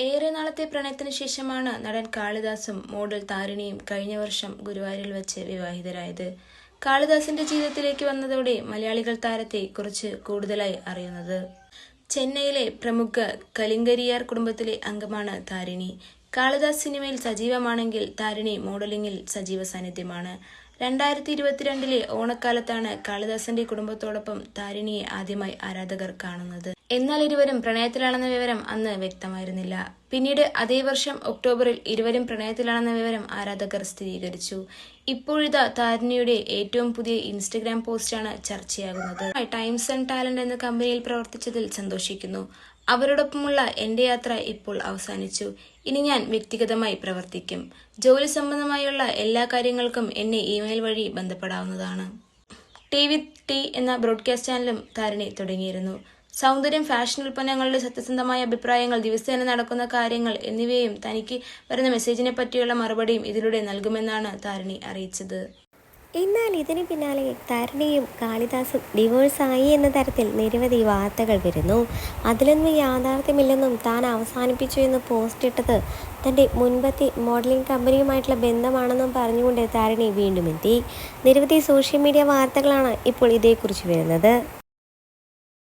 ഏറെ നാളത്തെ പ്രണയത്തിന് ശേഷമാണ് നടൻ കാളിദാസും മോഡൽ താരിണിയും കഴിഞ്ഞ വർഷം ഗുരുവായൂരിൽ വെച്ച് വിവാഹിതരായത്. കാളിദാസിന്റെ ജീവിതത്തിലേക്ക് വന്നതോടെ മലയാളികൾ താരത്തെ കുറിച്ച് കൂടുതലായി അറിയുന്നത്. ചെന്നൈയിലെ പ്രമുഖ കലിങ്കരിയാർ കുടുംബത്തിലെ അംഗമാണ് താരിണി. കാളിദാസ് സിനിമയിൽ സജീവമാണെങ്കിൽ താരിണി മോഡലിംഗിൽ സജീവ സാന്നിധ്യമാണ്. രണ്ടായിരത്തി ഇരുപത്തിരണ്ടിലെ ഓണക്കാലത്താണ് കാളിദാസന്റെ കുടുംബത്തോടൊപ്പം താരിണിയെ ആദ്യമായി ആരാധകർ കാണുന്നത്. എന്നാൽ ഇരുവരും പ്രണയത്തിലാണെന്ന വിവരം അന്ന് വ്യക്തമായിരുന്നില്ല. പിന്നീട് അതേ വർഷം ഒക്ടോബറിൽ ഇരുവരും പ്രണയത്തിലാണെന്ന വിവരം ആരാധകർ സ്ഥിരീകരിച്ചു. ഇപ്പോഴിതാ താരിണിയുടെ ഏറ്റവും പുതിയ ഇൻസ്റ്റഗ്രാം പോസ്റ്റാണ് ചർച്ചയാകുന്നത്. ടൈംസ് ആൻഡ് ടാലന്റ് എന്ന കമ്പനിയിൽ പ്രവർത്തിച്ചതിൽ സന്തോഷിക്കുന്നു. അവരോടൊപ്പമുള്ള എന്റെ യാത്ര ഇപ്പോൾ അവസാനിച്ചു. ഇനി ഞാൻ വ്യക്തിഗതമായി പ്രവർത്തിക്കും. ജോലി സംബന്ധമായുള്ള എല്ലാ കാര്യങ്ങൾക്കും എന്നെ ഇമെയിൽ വഴി ബന്ധപ്പെടാവുന്നതാണ്. ടി വി ടി എന്ന ബ്രോഡ്കാസ്റ്റ് ചാനലും താരിണി തുടങ്ങിയിരുന്നു. സൗന്ദര്യം ഫാഷൻ ഉൽപ്പന്നങ്ങളുടെ സത്യസന്ധമായ അഭിപ്രായങ്ങൾ ദിവസേന നടക്കുന്ന കാര്യങ്ങൾ എന്നിവയും തനിക്ക് വരുന്ന മെസ്സേജിനെ പറ്റിയുള്ള മറുപടിയും ഇതിലൂടെ നൽകുമെന്നാണ് താരിണി അറിയിച്ചത്. എന്നാൽ ഇതിന് പിന്നാലെ തരണിയും കാളിദാസും ഡിവോഴ്സായി എന്ന തരത്തിൽ നിരവധി വാർത്തകൾ വരുന്നു. അതിലൊന്നും യാഥാർത്ഥ്യമില്ലെന്നും താൻ അവസാനിപ്പിച്ചു എന്ന് പോസ്റ്റ് ഇട്ടത് തന്റെ മുൻപത്തെ മോഡലിംഗ് കമ്പനിയുമായിട്ടുള്ള ബന്ധമാണെന്നും പറഞ്ഞുകൊണ്ട് തരണി വീണ്ടും എത്തി. നിരവധി സോഷ്യൽ മീഡിയ വാർത്തകളാണ് ഇപ്പോൾ ഇതേക്കുറിച്ച് വരുന്നത്.